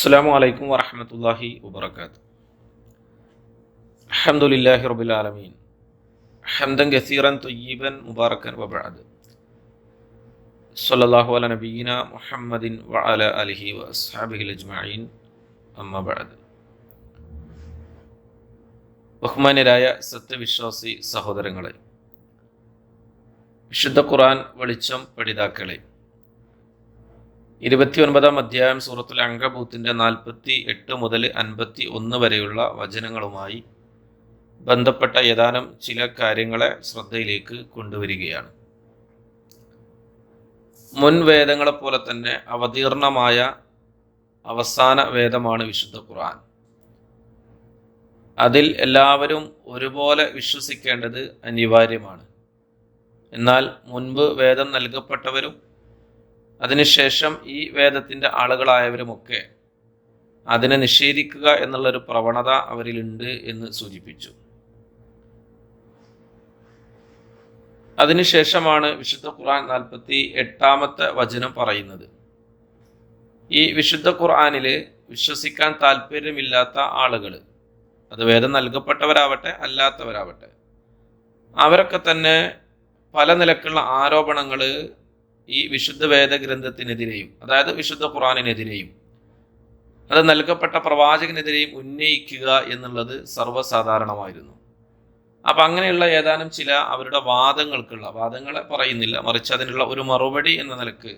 അസ്സാം വലൈക്കും വറഹമത്തല്ലാഹി വബർക്കാത്ത് അഹമ്മദില്ലാഹി ആലമീൻ. ഹംദൻ ഗസീറൻ തൊയ്യീബൻ മുബാറക്കൻ വബാദ് സല്ലാഹു അല നബീന മുഹമ്മദിൻ വഅല അലഹി വസ്ഹാബിഹിൽ അജ്മീൻ അമ്മബാദ് ബഹുമാന്യരായ സത്യവിശ്വാസി സഹോദരങ്ങളെ വിശുദ്ധ ഖുർആൻ വെളിച്ചം പഠിതാക്കളെ ഇരുപത്തിയൊൻപതാം അധ്യായം സൂറത്തുൽ അങ്കബൂത്തിന്റെ നാൽപ്പത്തി എട്ട് മുതൽ അൻപത്തി ഒന്ന് വരെയുള്ള വചനങ്ങളുമായി ബന്ധപ്പെട്ട ഏതാനും ചില കാര്യങ്ങളെ ശ്രദ്ധയിലേക്ക് കൊണ്ടുവരികയാണ്. മുൻ വേദങ്ങളെപ്പോലെ തന്നെ അവതീർണമായ അവസാന വേദമാണ് വിശുദ്ധ ഖുർആൻ. അതിൽ എല്ലാവരും ഒരുപോലെ വിശ്വസിക്കേണ്ടത് അനിവാര്യമാണ്. എന്നാൽ മുൻപ് വേദം നൽകപ്പെട്ടവരും അതിനുശേഷം ഈ വേദത്തിന്റെ ആളുകളായവരുമൊക്കെ അതിനെ നിഷേധിക്കുക എന്നുള്ളൊരു പ്രവണത അവരിലുണ്ട് എന്ന് സൂചിപ്പിച്ചു. അതിനുശേഷമാണ് വിശുദ്ധ ഖുർആൻ നാൽപ്പത്തി എട്ടാമത്തെ വചനം പറയുന്നത്. ഈ വിശുദ്ധ ഖുർആനിൽ വിശ്വസിക്കാൻ താല്പര്യമില്ലാത്ത ആളുകൾ അത് വേദം നൽകപ്പെട്ടവരാവട്ടെ അല്ലാത്തവരാവട്ടെ അവരൊക്കെ തന്നെ പല നിലക്കുള്ള ആരോപണങ്ങൾ ഈ വിശുദ്ധ വേദഗ്രന്ഥത്തിനെതിരെയും അതായത് വിശുദ്ധ ഖുറാനിനെതിരെയും അത് നൽകപ്പെട്ട പ്രവാചകനെതിരെയും ഉന്നയിക്കുക എന്നുള്ളത് സർവസാധാരണമായിരുന്നു. അപ്പം അങ്ങനെയുള്ള ഏതാനും ചില അവരുടെ വാദങ്ങൾക്കുള്ള വാദങ്ങളെ പറയുന്നില്ല മറിച്ച് അതിനുള്ള ഒരു മറുപടി എന്ന നിലയ്ക്ക്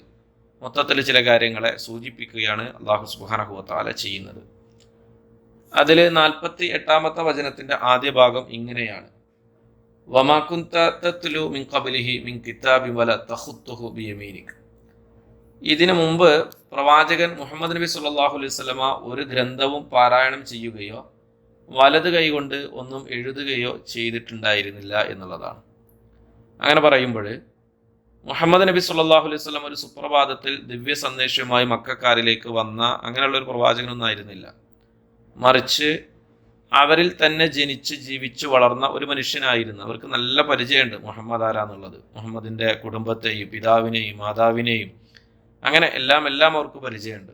മൊത്തത്തിൽ ചില കാര്യങ്ങളെ സൂചിപ്പിക്കുകയാണ് അള്ളാഹു സുബാനഹുവത്താല ചെയ്യുന്നത്. അതിൽ നാൽപ്പത്തി എട്ടാമത്തെ വചനത്തിന്റെ ആദ്യ ഭാഗം ഇങ്ങനെയാണ്. മിൻ കബലിഹി മിൻ ബിയമീനിക്. ഇതിനു മുമ്പ് പ്രവാചകൻ മുഹമ്മദ് നബി സല്ലാഹു അലൈഹി സ്വലമ ഒരു ഗ്രന്ഥവും പാരായണം ചെയ്യുകയോ വലത് കൈകൊണ്ട് ഒന്നും എഴുതുകയോ ചെയ്തിട്ടുണ്ടായിരുന്നില്ല എന്നുള്ളതാണ്. അങ്ങനെ പറയുമ്പോൾ മുഹമ്മദ് നബി സല്ലാഹു അലൈഹി സ്വലം ഒരു സുപ്രഭാതത്തിൽ ദിവ്യ സന്ദേശവുമായി മക്കാരിലേക്ക് വന്ന അങ്ങനെയുള്ള ഒരു പ്രവാചകനൊന്നും ആയിരുന്നില്ല. മറിച്ച് അവരിൽ തന്നെ ജനിച്ച് ജീവിച്ച് വളർന്ന ഒരു മനുഷ്യനായിരുന്നു. അവർക്ക് നല്ല പരിചയമുണ്ട് മുഹമ്മദ് ആരാന്നുള്ളത് മുഹമ്മദിന്റെ കുടുംബത്തെയും പിതാവിനെയും മാതാവിനെയും. അങ്ങനെ എല്ലാം എല്ലാം അവർക്ക് പരിചയമുണ്ട്.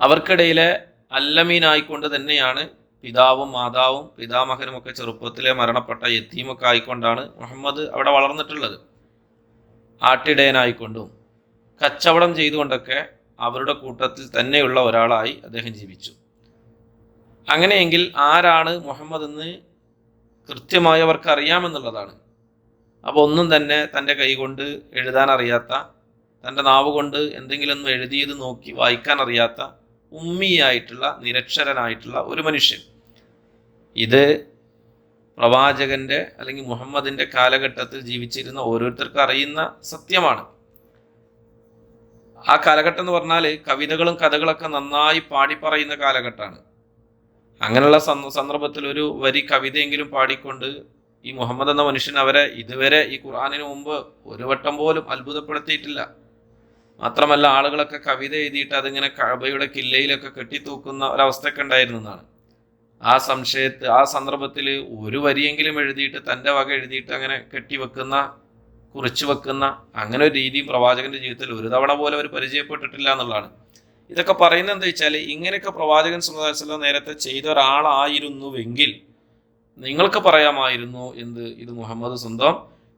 അവർക്കിടയിലെ അല്ലമീനായിക്കൊണ്ട് തന്നെയാണ് പിതാവും മാതാവും പിതാമഹനും ഒക്കെ ചെറുപ്പത്തിലെ മരണപ്പെട്ട യത്തീമൊക്കെ ആയിക്കൊണ്ടാണ് മുഹമ്മദ് അവിടെ വളർന്നിട്ടുള്ളത്. ആട്ടിടയനായിക്കൊണ്ടും കച്ചവടം ചെയ്തുകൊണ്ടൊക്കെ അവരുടെ കൂട്ടത്തിൽ തന്നെയുള്ള ഒരാളായി അദ്ദേഹം ജീവിച്ചു. അങ്ങനെയെങ്കിൽ ആരാണ് മുഹമ്മദ് എന്ന് കൃത്യമായി അവർക്ക് അറിയാമെന്നുള്ളതാണ്. അപ്പോൾ ഒന്നും തന്നെ തന്റെ കൈകൊണ്ട് എഴുതാൻ അറിയാത്ത തന്റെ നാവ് കൊണ്ട് എന്തെങ്കിലും ഒന്ന് എഴുതിയത് നോക്കി വായിക്കാൻ അറിയാത്ത ഉമ്മിയായിട്ടുള്ള നിരക്ഷരനായിട്ടുള്ള ഒരു മനുഷ്യൻ. ഇത് പ്രവാചകന്റെ അല്ലെങ്കിൽ മുഹമ്മദിന്റെ കാലഘട്ടത്തിൽ ജീവിച്ചിരുന്ന ഓരോരുത്തർക്കും അറിയുന്ന സത്യമാണ്. ആ കാലഘട്ടം എന്ന് പറഞ്ഞാൽ കവിതകളും കഥകളൊക്കെ നന്നായി പാടി പറയുന്ന കാലഘട്ടമാണ്. അങ്ങനെയുള്ള സന്ദർഭത്തിൽ ഒരു വരി കവിതയെങ്കിലും പാടിക്കൊണ്ട് ഈ മുഹമ്മദ് എന്ന മനുഷ്യൻ അവരെ ഇതുവരെ ഈ ഖുർആാനിന് മുമ്പ് ഒരു വട്ടം പോലും അത്ഭുതപ്പെടുത്തിയിട്ടില്ല. മാത്രമല്ല ആളുകളൊക്കെ കവിത എഴുതിയിട്ട് അതിങ്ങനെ കഴബയുടെ കില്ലയിലൊക്കെ കെട്ടിത്തൂക്കുന്ന ഒരവസ്ഥയൊക്കെ ഉണ്ടായിരുന്നു എന്നാണ്. ആ സംശയത്ത് ആ സന്ദർഭത്തിൽ ഒരു വരിയെങ്കിലും എഴുതിയിട്ട് തന്റെ വക എഴുതിയിട്ട് അങ്ങനെ കെട്ടിവെക്കുന്ന കുറിച്ചു വെക്കുന്ന അങ്ങനെ ഒരു രീതിയും പ്രവാചകന്റെ ജീവിതത്തിൽ ഒരു തവണ പോലും അവർ പരിചയപ്പെട്ടിട്ടില്ല എന്നുള്ളതാണ്. ഇതൊക്കെ പറയുന്നത് എന്താ വെച്ചാൽ ഇങ്ങനെയൊക്കെ പ്രവാചകൻ സമുദായ നേരത്തെ ചെയ്ത ഒരാളായിരുന്നുവെങ്കിൽ നിങ്ങൾക്ക് പറയാമായിരുന്നു എന്ത്? ഇത് മുഹമ്മദ് സ്വന്തം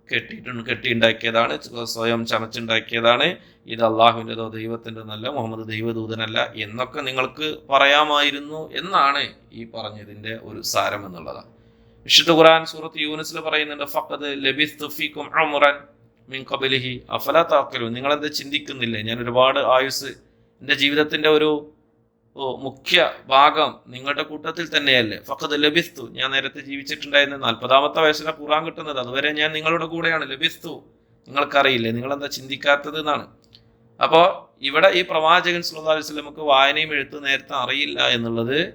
കെട്ടിയിട്ടുണ്ട് കെട്ടിയുണ്ടാക്കിയതാണ് സ്വയം ചമച്ചുണ്ടാക്കിയതാണ്. ഇത് അള്ളാഹുവിന്റെതോ ദൈവത്തിന്റെ നല്ല മുഹമ്മദ് ദൈവദൂതനല്ല എന്നൊക്കെ നിങ്ങൾക്ക് പറയാമായിരുന്നു എന്നാണ് ഈ പറഞ്ഞതിന്റെ ഒരു സാരം എന്നുള്ളത്. വിശുദ്ധ ഖുർആൻ സൂറത്ത് യൂനിസിൽ പറയുന്നുണ്ട് ഫഖദ് ലബിസ് അമുറൻ മിൻ ചിന്തിക്കുന്നില്ലേ? ഞാൻ ഒരുപാട് ആയുസ് എന്റെ ജീവിതത്തിന്റെ ഒരു മുഖ്യ ഭാഗം നിങ്ങളുടെ കൂട്ടത്തിൽ തന്നെയല്ലേ? ഫഖദ് ലഭിസ്തു. ഞാൻ നേരത്തെ ജീവിച്ചിട്ടുണ്ടായിരുന്ന നാൽപ്പതാമത്തെ വയസ്സിനെ ഖുറാൻ കിട്ടുന്നത്. അതുവരെ ഞാൻ നിങ്ങളുടെ കൂടെയാണ്. ലഭിസ്തു. നിങ്ങൾക്കറിയില്ലേ? നിങ്ങളെന്താ ചിന്തിക്കാത്തത് എന്നാണ്. അപ്പോൾ ഇവിടെ ഈ പ്രവാചകൻ സല്ലല്ലാഹു അലൈഹി വസല്ലമക്ക് വായനയും എഴുത്ത് നേരത്തെ അറിയില്ല എന്നുള്ളത്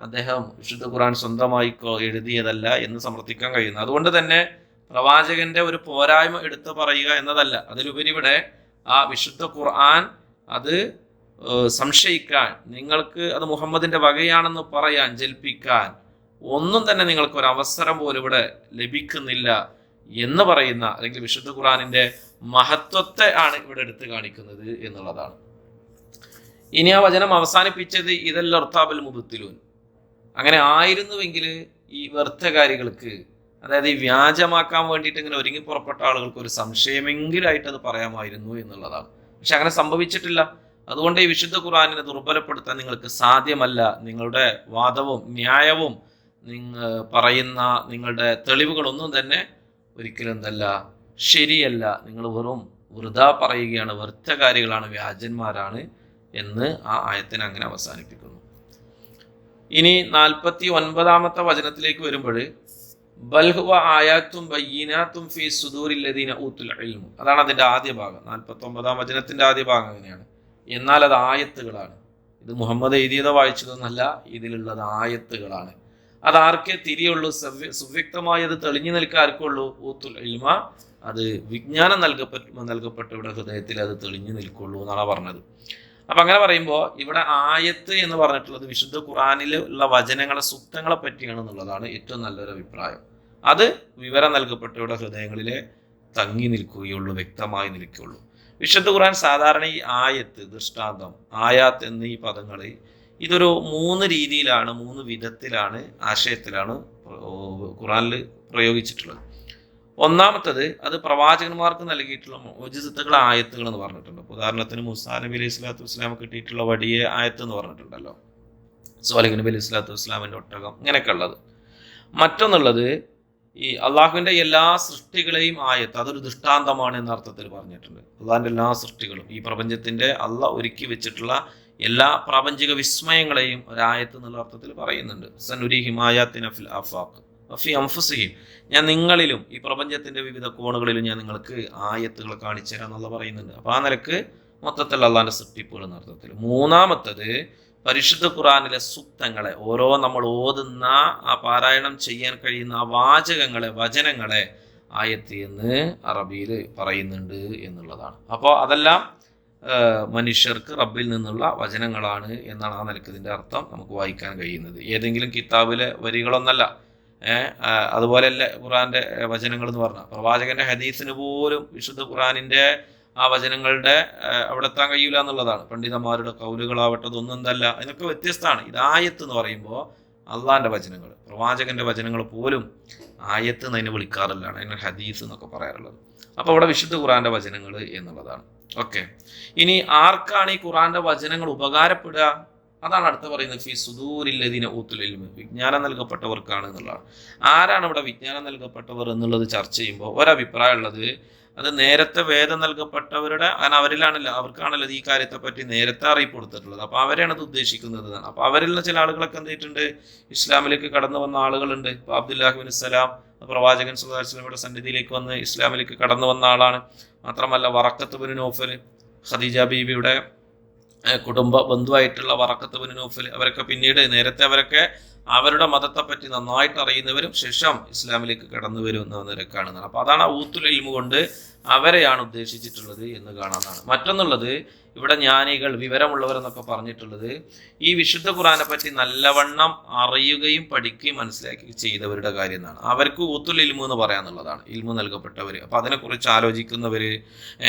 അദ്ദേഹം വിശുദ്ധ ഖുറാൻ സ്വന്തമായി എഴുതിയതല്ല എന്ന് സമർത്ഥിക്കാൻ കഴിയുന്നു. അതുകൊണ്ട് തന്നെ പ്രവാചകന്റെ ഒരു പോരായ്മ എടുത്തു പറയുക എന്നതല്ല. അതിലുപരി ഇവിടെ ആ വിശുദ്ധ ഖുർആൻ അത് സംശയിക്കാൻ നിങ്ങൾക്ക് അത് മുഹമ്മദിന്റെ വകയാണെന്ന് പറയാൻ ജൽപ്പിക്കാൻ ഒന്നും തന്നെ നിങ്ങൾക്ക് ഒരു അവസരം പോലും ഇവിടെ ലഭിക്കുന്നില്ല എന്ന് പറയുന്ന അല്ലെങ്കിൽ വിശുദ്ധ ഖുർആനിന്റെ മഹത്വത്തെ ആണ് ഇവിടെ എടുത്തു കാണിക്കുന്നത് എന്നുള്ളതാണ്. ഇനി ആ വചനം അവസാനിപ്പിച്ചത് ഇതല്ലർത്താബൽ മുബത്തിലൂൻ. അങ്ങനെ ആയിരുന്നുവെങ്കിൽ ഈ വ്യർത്ഥകാരികൾക്ക് അതായത് ഈ വ്യാജമാക്കാൻ വേണ്ടിയിട്ട് ഇങ്ങനെ ഒരുങ്ങി പുറപ്പെട്ട ആളുകൾക്ക് ഒരു സംശയമെങ്കിലായിട്ട് അത് പറയാമായിരുന്നു എന്നുള്ളതാണ്. പക്ഷെ അങ്ങനെ സംഭവിച്ചിട്ടില്ല. അതുകൊണ്ട് ഈ വിശുദ്ധ ഖുർആാനിനെ ദുർബലപ്പെടുത്താൻ നിങ്ങൾക്ക് സാധ്യമല്ല. നിങ്ങളുടെ വാദവും ന്യായവും നിങ്ങൾ പറയുന്ന നിങ്ങളുടെ തെളിവുകളൊന്നും തന്നെ ഒരിക്കലും എന്തല്ല ശരിയല്ല. നിങ്ങൾ വെറും വൃതാ പറയുകയാണ്. വ്യർത്ഥകാരികളാണ് വ്യാജന്മാരാണ് എന്ന് ആ ആയത്തിനെ അങ്ങനെ അവസാനിപ്പിക്കുന്നു. ഇനി നാൽപ്പത്തി ഒൻപതാമത്തെ വചനത്തിലേക്ക് വരുമ്പോൾ ബൽഹുവ ആയാത്തും ബയ്യീനാത്തും ഫി സുദൂരില്ലദീന ഊത്തുൽ ഇൽമു. അതാണ് അതിന്റെ ആദ്യ ഭാഗം. നാൽപ്പത്തി ഒമ്പതാം വചനത്തിന്റെ ആദ്യ ഭാഗം അങ്ങനെയാണ്. എന്നാൽ അത് ആയത്തുകളാണ്. ഇത് മുഹമ്മദ് എഴുതിയതോ വായിച്ചതൊന്നല്ല ഇതിലുള്ളത് ആയത്തുകളാണ്. അത് ആർക്കേ തിരിയുള്ളൂ? സവ്യ സുവ്യക്തമായി അത് തെളിഞ്ഞു നിൽക്കാൻ ആർക്കുള്ളൂ ഊത്തുൽ ഇൽമ. അത് വിജ്ഞാനം നൽകപ്പെട്ട നൽകപ്പെട്ടവരുടെ ഹൃദയത്തിൽ അത് തെളിഞ്ഞു നിൽക്കുള്ളൂ എന്നാണ് പറഞ്ഞത്. അപ്പൊ അങ്ങനെ പറയുമ്പോൾ ഇവിടെ ആയത്ത് എന്ന് പറഞ്ഞിട്ടുള്ളത് വിശുദ്ധ ഖുറാനിൽ ഉള്ള വചനങ്ങളെ സുപ്തങ്ങളെ പറ്റിയാണ് എന്നുള്ളതാണ് ഏറ്റവും നല്ലൊരു അഭിപ്രായം. അത് വിവരം നൽകപ്പെട്ടവരുടെ ഹൃദയങ്ങളിലെ തങ്ങി നിൽക്കുകയുള്ളൂ വ്യക്തമായി നിൽക്കുകയുള്ളൂ. വിശുദ്ധ ഖുറാൻ സാധാരണ ഈ ആയത്ത് ദൃഷ്ടാന്തം ആയാത്ത് എന്നീ പദങ്ങൾ ഇതൊരു മൂന്ന് രീതിയിലാണ് മൂന്ന് വിധത്തിലാണ് ആശയത്തിലാണ് ഖുറാനിൽ പ്രയോഗിച്ചിട്ടുള്ളത്. ഒന്നാമത്തത് അത് പ്രവാചകന്മാർക്ക് നൽകിയിട്ടുള്ള മോജിസത്തുകൾ ആയത്തുകൾ എന്ന് പറഞ്ഞിട്ടുണ്ട്. ഉദാഹരണത്തിന് മുസാ നബി അലൈഹി സ്വലാത്തു വസ്സലാം കിട്ടിയിട്ടുള്ള വടിയെ ആയത്ത് എന്ന് പറഞ്ഞിട്ടുണ്ടല്ലോ. സോലഹ് നബി അലൈഹി സ്വലാത്തു വസ്സലാമിന്റെ ഒട്ടകം ഇങ്ങനെയൊക്കെ ഉള്ളത് മറ്റൊന്നുള്ളത് ഈ അള്ളാഹുവിന്റെ എല്ലാ സൃഷ്ടികളെയും ആയത്ത് അതൊരു ദൃഷ്ടാന്തമാണ് എന്ന അർത്ഥത്തിൽ പറഞ്ഞിട്ടുണ്ട്. അള്ളാഹിന്റെ എല്ലാ സൃഷ്ടികളും ഈ പ്രപഞ്ചത്തിന്റെ അല്ല ഒരുക്കി വെച്ചിട്ടുള്ള എല്ലാ പ്രാപഞ്ചിക വിസ്മയങ്ങളെയും ഒരായത്ത് എന്നുള്ള അർത്ഥത്തിൽ പറയുന്നുണ്ട്. സനുരി ഹിമായാത്തിൻ അഫിൽ ആഫാഖ് അഫി അംഫുസിഹിം ഞാൻ നിങ്ങളിലും ഈ പ്രപഞ്ചത്തിന്റെ വിവിധ കോണുകളിലും ഞാൻ നിങ്ങൾക്ക് ആയത്തുകൾ കാണിച്ചു തരാം എന്നുള്ള പറയുന്നുണ്ട്. അപ്പോൾ ആ നിലയ്ക്ക് മൊത്തത്തിൽ അള്ളാഹിന്റെ സൃഷ്ടിപ്പുകൾ എന്ന അർത്ഥത്തിൽ. മൂന്നാമത്തത് പരിശുദ്ധ ഖുറാനിലെ സൂക്തങ്ങളെ ഓരോ നമ്മൾ ഓതുന്ന ആ പാരായണം ചെയ്യാൻ കഴിയുന്ന ആ വാചകങ്ങളെ വചനങ്ങളെ ആയത്ത് എന്ന് അറബിയിൽ പറയുന്നുണ്ട് എന്നുള്ളതാണ്. അപ്പോൾ അതെല്ലാം മനുഷ്യർക്ക് റബ്ബിൽ നിന്നുള്ള വചനങ്ങളാണ് എന്നാണ് ആ നിലയ്ക്ക് ഇതിന്റെ അർത്ഥം നമുക്ക് വായിക്കാൻ കഴിയുന്നത്. ഏതെങ്കിലും കിതാബിലെ വരികളൊന്നല്ല അതുപോലെയല്ല ഖുറാന്റെ വചനങ്ങൾ എന്ന് പറഞ്ഞാൽ പ്രവാചകന്റെ ഹദീസിന് പോലും വിശുദ്ധ ഖുറാനിന്റെ ആ വചനങ്ങളുടെ അവിടെ എത്താൻ കഴിയില്ല എന്നുള്ളതാണ്. പണ്ഡിതന്മാരുടെ കൗലുകളാവട്ടെ ഇതൊന്നും എന്തല്ല അതിനൊക്കെ വ്യത്യസ്തമാണ്. ഇത് ആയത്ത് എന്ന് പറയുമ്പോൾ അള്ളാന്റെ വചനങ്ങൾ പ്രവാചകന്റെ വചനങ്ങൾ പോലും ആയത്ത് എന്ന് അതിനെ വിളിക്കാറില്ല അതിന് ഹദീസ് എന്നൊക്കെ പറയാറുള്ളത്. അപ്പോൾ അവിടെ വിശുദ്ധ ഖുറാന്റെ വചനങ്ങൾ എന്നുള്ളതാണ്. ഓക്കെ. ഇനി ആർക്കാണ് ഈ ഖുറാന്റെ വചനങ്ങൾ ഉപകാരപ്പെടുക? അതാണ് അടുത്ത പറയുന്നത് ഫി സുദൂരില്ലതിന ഊത്തുൽ ഇൽമ്. വിജ്ഞാനം നൽകപ്പെട്ടവർക്കാണ് എന്നുള്ളതാണ്. ആരാണ് ഇവിടെ വിജ്ഞാനം നൽകപ്പെട്ടവർ എന്നുള്ളത് ചർച്ച ചെയ്യുമ്പോൾ ഒരഭിപ്രായം ഉള്ളത് അത് നേരത്തെ വേദം നൽകപ്പെട്ടവരുടെ അങ്ങനെ അവരിലാണല്ലോ അവർക്കാണല്ലോ ഈ കാര്യത്തെ പറ്റി നേരത്തെ അറിയിപ്പ് കൊടുത്തിട്ടുള്ളത്. അപ്പൊ അവരെയാണ് അത് ഉദ്ദേശിക്കുന്നത്. എന്നാണ് അപ്പൊ അവരിൽ നിന്ന് ചില ആളുകളൊക്കെ എന്ത് ചെയ്തിട്ടുണ്ട്? ഇസ്ലാമിലേക്ക് കടന്നു വന്ന ആളുകളുണ്ട്. ഇപ്പോൾ അബ്ദുല്ലാഹിബിൻ സലാം പ്രവാചകൻ സുല്ലാസ്ലമിയുടെ സന്നിധിയിലേക്ക് വന്ന് ഇസ്ലാമിലേക്ക് കടന്നു വന്ന ആളാണ്. മാത്രമല്ല വറക്കത്ത് ബിൻ നോഫൽ ഖദീജ ബീബിയുടെ കുടുംബ ബന്ധുവായിട്ടുള്ള വറക്കത്ത് ബിൻ നോഫൽ അവരൊക്കെ പിന്നീട് നേരത്തെ അവരൊക്കെ അവരുടെ മതത്തെ പറ്റി നന്നായിട്ട് അറിയുന്നവരും ശേഷം ഇസ്ലാമിലേക്ക് കടന്നു വരുന്ന കാണുന്നതാണ് അപ്പൊ അതാണ് ആ ഊത്തുൽ ഇൽമു കൊണ്ട് അവരെയാണ് ഉദ്ദേശിച്ചിട്ടുള്ളത് എന്ന് കാണാനാണ് മറ്റൊന്നുള്ളത് ഇവിടെ ജ്ഞാനികൾ വിവരമുള്ളവരെന്നൊക്കെ പറഞ്ഞിട്ടുള്ളത് ഈ വിശുദ്ധ ഖുറാനെ പറ്റി നല്ലവണ്ണം അറിയുകയും പഠിക്കുകയും മനസ്സിലാക്കി ചെയ്തവരുടെ കാര്യം എന്നാണ്. അവർക്ക് ഊത്തുൽ ഇൽമു എന്ന് പറയാന്നുള്ളതാണ് ഇൽമു നൽകപ്പെട്ടവർ അപ്പോൾ അതിനെക്കുറിച്ച് ആലോചിക്കുന്നവര്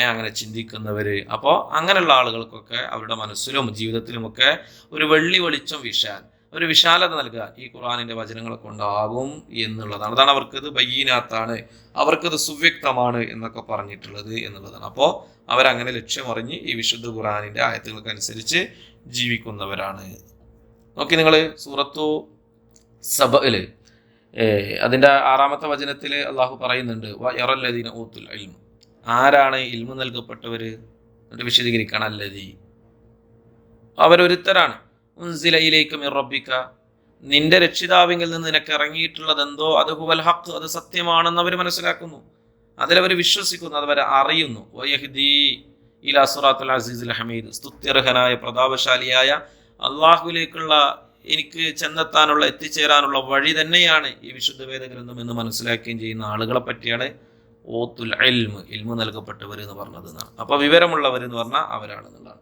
അങ്ങനെ ചിന്തിക്കുന്നവര്. അപ്പോൾ അങ്ങനെയുള്ള ആളുകൾക്കൊക്കെ അവരുടെ മനസ്സിലും ജീവിതത്തിലുമൊക്കെ ഒരു വെള്ളി വെളിച്ചം വീശാൻ ഒരു വിശാലത നൽകുക. ഈ ഖുറാനിന്റെ വചനങ്ങളൊക്കെ കൊണ്ടാകും എന്നുള്ളതാണ്. അതാണ് അവർക്കത് ബയ്യീനാത്താണ് അവർക്കത് സുവ്യക്തമാണ് എന്നൊക്കെ പറഞ്ഞിട്ടുള്ളത് എന്നുള്ളതാണ്. അപ്പോൾ അവരങ്ങനെ ലക്ഷ്യമറിഞ്ഞ് ഈ വിശുദ്ധ ഖുറാനിന്റെ ആയത്തുകൾക്കനുസരിച്ച് ജീവിക്കുന്നവരാണ്. നോക്കി നിങ്ങൾ സൂറത്തു സബയിൽ അതിന്റെ ആറാമത്തെ വചനത്തിൽ അള്ളാഹു പറയുന്നുണ്ട് വയറല്ലദീന ഊത്തുൽ ഇൽമു. ആരാണ് ഇൽമു നൽകപ്പെട്ടവർ എന്നിട്ട് വിശദീകരിക്കണം. അല്ലതി അവരൊരുത്തരാണ്. ഉൻസിലയിലേക്ക് നിന്റെ രക്ഷിതാവിങ്കിൽ നിന്ന് നിനക്ക് ഇറങ്ങിയിട്ടുള്ളത് എന്തോ അത് ഹുവൽ ഹക്ക് അത് സത്യമാണെന്ന് അവർ മനസ്സിലാക്കുന്നു. അതിലവർ വിശ്വസിക്കുന്നു അതവരെ അറിയുന്നു. ഇലാ അസീസുൽ ഹമീദ്. സ്തുത്യർഹനായ പ്രതാപശാലിയായ അള്ളാഹുലേക്കുള്ള എനിക്ക് ചെന്നെത്താനുള്ള എത്തിച്ചേരാനുള്ള വഴി തന്നെയാണ് ഈ വിശുദ്ധ വേദഗ്രന്ഥം എന്ന് മനസ്സിലാക്കുകയും ചെയ്യുന്ന ആളുകളെ പറ്റിയാണ് ഓത്തുൽ അൽമ് ഇൽമ് നൽകപ്പെട്ടവർ എന്ന് പറഞ്ഞത് എന്നാണ്. അപ്പൊ വിവരമുള്ളവർ എന്ന് പറഞ്ഞാൽ അവരാണെന്നുള്ളതാണ്.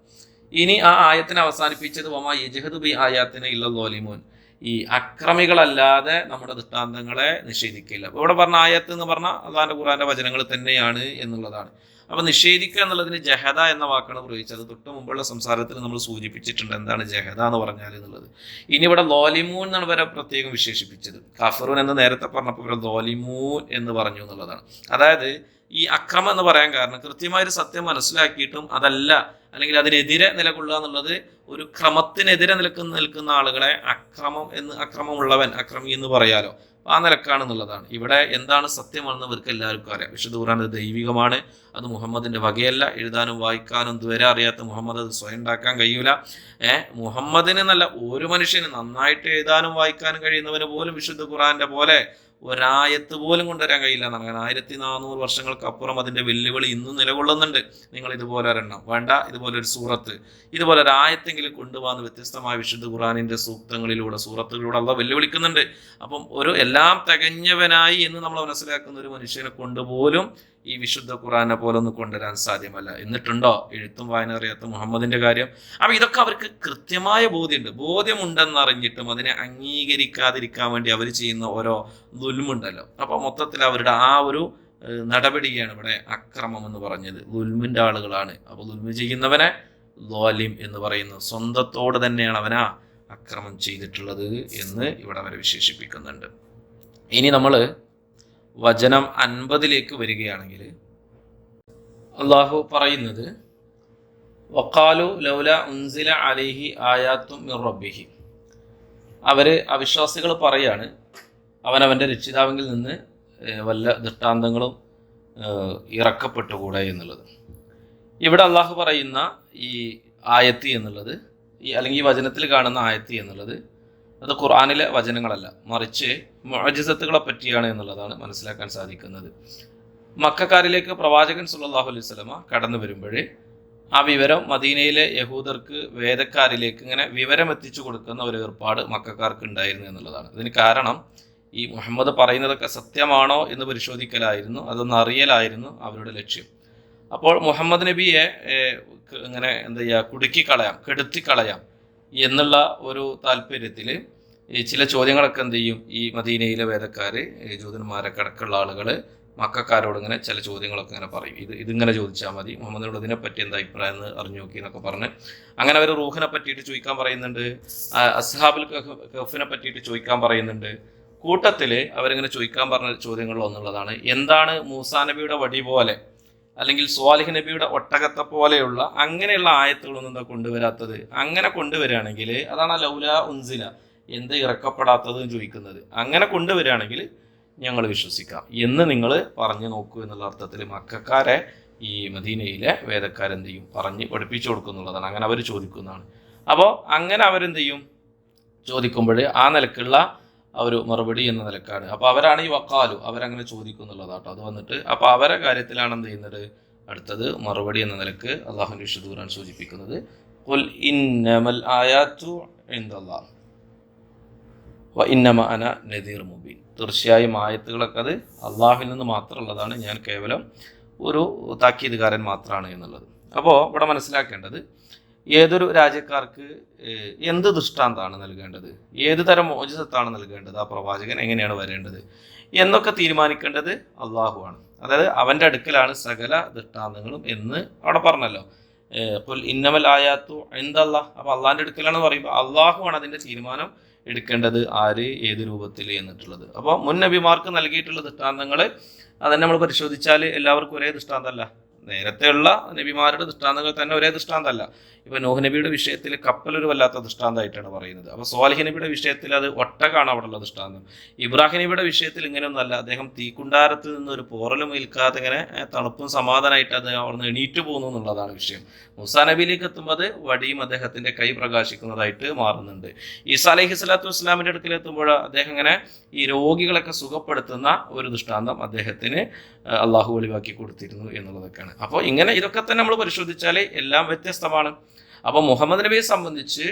ഇനി ആ ആയത്തിനെ അവസാനിപ്പിച്ചത് വമാ യജഹദ് ബി ആയാത്തിന് ഇല്ലോലിമോൻ ഈ അക്രമികളല്ലാതെ നമ്മുടെ ദൃഷ്ടാന്തങ്ങളെ നിഷേധിക്കില്ല. അപ്പൊ ഇവിടെ പറഞ്ഞ ആയത്ത് എന്ന് പറഞ്ഞാൽ അള്ളാഹാന്റെ ഖുറാന്റെ വചനങ്ങൾ തന്നെയാണ് എന്നുള്ളതാണ്. അപ്പോൾ നിഷേധിക്കുക എന്നുള്ളതിന് ജഹദ എന്ന വാക്കാണ് പ്രയോഗിച്ചത്. തൊട്ട് മുമ്പുള്ള സംസാരത്തിൽ നമ്മൾ സൂചിപ്പിച്ചിട്ടുണ്ട് എന്താണ് ജഹദ എന്ന് പറഞ്ഞാൽ എന്നുള്ളത്. ഇനി ഇവിടെ ലോലിമൂൻ എന്നാണ് വരെ പ്രത്യേകം വിശേഷിപ്പിച്ചത്. കഫറൂൻ എന്ന് നേരത്തെ പറഞ്ഞപ്പോൾ ഇവിടെ ലോലിമൂൻ എന്ന് പറഞ്ഞു എന്നുള്ളതാണ്. അതായത് ഈ അക്രമം എന്ന് പറയാൻ കാരണം കൃത്യമായൊരു സത്യം മനസ്സിലാക്കിയിട്ടും അതല്ല അല്ലെങ്കിൽ അതിനെതിരെ നിലകൊള്ളുക എന്നുള്ളത് ഒരു ക്രമത്തിനെതിരെ നിൽക്കുന്ന നിൽക്കുന്ന ആളുകളെ അക്രമം എന്ന് അക്രമമുള്ളവൻ അക്രമി എന്ന് പറയാലോ. ആ നിലക്കാണെന്നുള്ളതാണ്. ഇവിടെ എന്താണ് സത്യമാണെന്ന് ഇവർക്ക് എല്ലാവർക്കും അറിയാം. വിശുദ്ധ ഖുർആൻ അത് ദൈവികമാണ്. അത് മുഹമ്മദിന്റെ വകയല്ല. എഴുതാനും വായിക്കാനും ഇതുവരെ അറിയാത്ത മുഹമ്മദ് അത് സ്വയം ഉണ്ടാക്കാൻ കഴിയൂല. ഏഹ് മുഹമ്മദിന് എന്നല്ല ഒരു മനുഷ്യന് നന്നായിട്ട് എഴുതാനും വായിക്കാനും കഴിയുന്നവന് പോലും വിശുദ്ധ ഖുർആന്റെ പോലെ ഒരായത്ത് പോലും കൊണ്ടുവരാൻ കഴിയില്ല എന്നാണ്. കാരണം ആയിരത്തി നാനൂറ് വർഷങ്ങൾക്ക് അപ്പുറം അതിന്റെ വെല്ലുവിളി ഇന്നും നിലകൊള്ളുന്നുണ്ട്. നിങ്ങൾ ഇതുപോലെ ഒരെണ്ണം. വേണ്ട ഇതുപോലെ ഒരു സൂറത്ത്. ഇതുപോലെ ഒരു ആയത്തെങ്കിലും കൊണ്ടുപോകാന്ന് വ്യത്യസ്തമായ വിശുദ്ധ ഖുറാനിന്റെ സൂക്തങ്ങളിലൂടെ സൂറത്തുകളിലൂടെ അള്ള വെല്ലുവിളിക്കുന്നുണ്ട്. അപ്പം ഒരു എല്ലാം തികഞ്ഞവനായി എന്ന് നമ്മൾ മനസ്സിലാക്കുന്ന ഒരു മനുഷ്യനെ കൊണ്ടുപോലും ഈ വിശുദ്ധ ഖുറാനെ പോലെ ഒന്ന് കൊണ്ടുവരാൻ സാധ്യമല്ല. എന്നിട്ടുണ്ടോ? എഴുത്തും വായന അറിയാത്ത മുഹമ്മദിന്റെ കാര്യം. അപ്പൊ ഇതൊക്കെ അവർക്ക് കൃത്യമായ ബോധ്യമുണ്ട്. ബോധ്യമുണ്ടെന്നറിഞ്ഞിട്ടും അതിനെ അംഗീകരിക്കാതിരിക്കാൻ വേണ്ടി അവർ ചെയ്യുന്ന ഓരോ ദുൽമുണ്ടല്ലോ. അപ്പൊ മൊത്തത്തിൽ അവരുടെ ആ ഒരു നടപടിയാണ് ഇവിടെ അക്രമം എന്ന് പറഞ്ഞത്. ദുൽമിന്റെ ആളുകളാണ്. അപ്പൊ ദുൽമ ചെയ്യുന്നവനെ ദോലിം എന്ന് പറയുന്നു. സ്വന്തത്തോട് തന്നെയാണ് അവനാ അക്രമം ചെയ്തിട്ടുള്ളത് എന്ന് ഇവിടെ അവരെ വിശേഷിപ്പിക്കുന്നുണ്ട്. ഇനി നമ്മൾ വചനം അൻപതിലേക്ക് വരികയാണെങ്കിൽ അള്ളാഹു പറയുന്നത് വക്കാലു ലൗല ഉൻസില അലിഹി ആയാത്തും റബ്ബിഹി. അവർ അവിശ്വാസികൾ പറയാണ് അവനവന്റെ രക്ഷിതാവിങ്കിൽ നിന്ന് വല്ല ദൃഷ്ടാന്തങ്ങളും ഇറക്കപ്പെട്ടുകൂടെ എന്നുള്ളത്. ഇവിടെ അള്ളാഹു പറയുന്ന ഈ ആയത്തി എന്നുള്ളത് ഈ അല്ലെങ്കിൽ ഈ വചനത്തിൽ കാണുന്ന ആയത്തി എന്നുള്ളത് അത് ഖുർആാനിലെ വചനങ്ങളല്ല. മറിച്ച് മുഅജിസത്തുകളെ പറ്റിയാണ് എന്നുള്ളതാണ് മനസ്സിലാക്കാൻ സാധിക്കുന്നത്. മക്കാരിലേക്ക് പ്രവാചകൻ സുല്ലാഹു അലൈഹി സ്വലമ കടന്നു വരുമ്പോഴേ ആ വിവരം മദീനയിലെ യഹൂദർക്ക് വേദക്കാരിലേക്ക് ഇങ്ങനെ വിവരം എത്തിച്ചു കൊടുക്കുന്ന ഒരു ഏർപ്പാട് മക്കാർക്ക് ഉണ്ടായിരുന്നു എന്നുള്ളതാണ്. ഇതിന് കാരണം ഈ മുഹമ്മദ് പറയുന്നതൊക്കെ സത്യമാണോ എന്ന് പരിശോധിക്കലായിരുന്നു അതൊന്ന് അറിയലായിരുന്നു അവരുടെ ലക്ഷ്യം. അപ്പോൾ മുഹമ്മദ് നബിയെ ഇങ്ങനെ എന്താ ചെയ്യുക കുടുക്കിക്കളയാം കെടുത്തിക്കളയാം. എന്നുള്ള ഒരു താല്പര്യത്തിൽ ചില ചോദ്യങ്ങളൊക്കെ എന്ത് ചെയ്യും? ഈ മദീനയിലെ വേദക്കാർ ജൂതന്മാരൊക്കെ അടക്കമുള്ള ആളുകൾ മക്കാരോട് ഇങ്ങനെ ചില ചോദ്യങ്ങളൊക്കെ ഇങ്ങനെ പറയും. ഇത് ഇതിങ്ങനെ ചോദിച്ചാൽ മതി. മുഹമ്മദിനോട് ഇതിനെ പറ്റി എന്താ അഭിപ്രായം എന്ന് അറിഞ്ഞു നോക്കി എന്നൊക്കെ പറഞ്ഞ് അങ്ങനെ അവർ റൂഹിനെ പറ്റിയിട്ട് ചോദിക്കാൻ പറയുന്നുണ്ട്. അസ്ഹാബുൽ കഹ് പറ്റിയിട്ട് ചോദിക്കാൻ പറയുന്നുണ്ട്. കൂട്ടത്തിൽ അവരിങ്ങനെ ചോദിക്കാൻ പറഞ്ഞ ചോദ്യങ്ങളിൽ ഒന്നുള്ളതാണ്. എന്താണ് മൂസാ നബിയുടെ വടി പോലെ അല്ലെങ്കിൽ സ്വാലിഹ് നബിയുടെ ഒട്ടകത്തെ പോലെയുള്ള അങ്ങനെയുള്ള ആയത്തുകളൊന്നും എന്താ കൊണ്ടുവരാത്തത്? അങ്ങനെ കൊണ്ടുവരികയാണെങ്കിൽ അതാണ് ലൗല ഉൻസില എന്ത് ഇറക്കപ്പെടാത്തത് എന്ന് ചോദിക്കുന്നത്. അങ്ങനെ കൊണ്ടുവരികയാണെങ്കിൽ ഞങ്ങൾ വിശ്വസിക്കാം. എന്ന് നിങ്ങൾ പറഞ്ഞു നോക്കൂ എന്നുള്ള അർത്ഥത്തിൽ മക്കാരെ ഈ മദീനയിലെ വേദക്കാരെന്ത് ചെയ്യും? പറഞ്ഞ് പഠിപ്പിച്ചു കൊടുക്കുന്നുള്ളതാണ്. അങ്ങനെ അവർ ചോദിക്കുന്നതാണ്. അപ്പോൾ അങ്ങനെ അവരെന്ത് ചെയ്യും? ചോദിക്കുമ്പോൾ ആ നിലക്കുള്ള ഒരു മറുപടി എന്ന നിലക്കാണ്. അപ്പോൾ അവരാണ് ഈ വക്കാലു. അവരങ്ങനെ ചോദിക്കുന്നുള്ളതാട്ടോ. അത് വന്നിട്ട് അപ്പോൾ അവരെ കാര്യത്തിലാണ് എന്ത് ചെയ്യുന്നത്? അടുത്തത് മറുപടി എന്ന നിലയ്ക്ക് അള്ളാഹുന്റെ ഇഷ്ടദൂറാണ് സൂചിപ്പിക്കുന്നത്. ഖുൽ ഇന്നമൽ ആയാത്തു വ ഇന്നമ അന നദീർ മുബീൻ. തീർച്ചയായും ആയത്തുകളൊക്കെ അത് അള്ളാഹുവിൽ നിന്ന് മാത്രമുള്ളതാണ്. ഞാൻ കേവലം ഒരു താക്കീതുകാരൻ മാത്രമാണ് എന്നുള്ളത്. അപ്പോൾ ഇവിടെ മനസ്സിലാക്കേണ്ടത് ഏതൊരു രാജ്യക്കാർക്ക് എന്ത് ദൃഷ്ടാന്താണ് നൽകേണ്ടത്? ഏത് തരം മോചിതത്താണ് നൽകേണ്ടത്? ആ പ്രവാചകൻ എങ്ങനെയാണ് വരേണ്ടത്? എന്നൊക്കെ തീരുമാനിക്കേണ്ടത് അള്ളാഹുവാണ് അതായത് അവന്റെ അടുക്കലാണ് സകല ദൃഷ്ടാന്തങ്ങളും എന്ന് അവിടെ പറഞ്ഞല്ലോ. ഖുൽ ഇന്നമൽ ആയാത്തു എന്തല്ല അപ്പോൾ അള്ളാഹിന്റെ അടുക്കലാണ് പറയുമ്പോൾ അള്ളാഹുവാണ് അതിന്റെ തീരുമാനം എടുക്കേണ്ടത് ആര് ഏത് രൂപത്തിൽ എന്നിട്ടുള്ളത്. അപ്പോൾ മുൻ നബിമാർക്ക് നൽകിയിട്ടുള്ള ദൃഷ്ടാന്തങ്ങൾ അതന്നെ നമ്മൾ പരിശോധിച്ചാൽ എല്ലാവർക്കും ഒരേ ദൃഷ്ടാന്തമല്ല. നേരത്തെയുള്ള നബിമാരുടെ ദൃഷ്ടാന്തങ്ങൾ തന്നെ ഒരേ ദൃഷ്ടാന്തമല്ല. ഇപ്പൊ നോഹ് നബിയുടെ വിഷയത്തിൽ ഒരു വല്ലാത്ത ദൃഷ്ടാന്തമായിട്ടാണ് പറയുന്നത്. അപ്പോൾ സ്വാലിഹ് നബിയുടെ വിഷയത്തിൽ അത് ഒട്ടകാണ് അവിടെ ഉള്ള ദൃഷ്ടാന്തം. ഇബ്രാഹിം നബിയുടെ വിഷയത്തിൽ ഇങ്ങനെയൊന്നല്ല അദ്ദേഹം തീക്കുണ്ടാരത്തിൽ നിന്ന് ഒരു പോറലും ഏൽക്കാതെ ഇങ്ങനെ തണുപ്പും സമാധാനമായിട്ട് അത് അവിടുന്ന് എണീറ്റ് പോകുന്നു എന്നുള്ളതാണ് വിഷയം. മുസാ നബിയിലേക്ക് എത്തുമ്പോൾ വടിയും അദ്ദേഹത്തിന്റെ കൈ പ്രകാശിക്കുന്നതായിട്ട് മാറുന്നുണ്ട്. ഈസാ അലഹി സ്വലാത്തു വസ്ലാമിന്റെ അടുക്കൽ എത്തുമ്പോൾ അദ്ദേഹം ഇങ്ങനെ ഈ രോഗികളൊക്കെ സുഖപ്പെടുത്തുന്ന ഒരു ദൃഷ്ടാന്തം അദ്ദേഹത്തിന് അള്ളാഹു ഒളിവാക്കി കൊടുത്തിരുന്നു എന്നുള്ളതൊക്കെയാണ്. അപ്പോൾ ഇങ്ങനെ ഇതൊക്കെ തന്നെ നമ്മൾ പരിശോധിച്ചാൽ എല്ലാം വ്യത്യസ്തമാണ്. അപ്പോൾ മുഹമ്മദ് നബിയെ സംബന്ധിച്ച്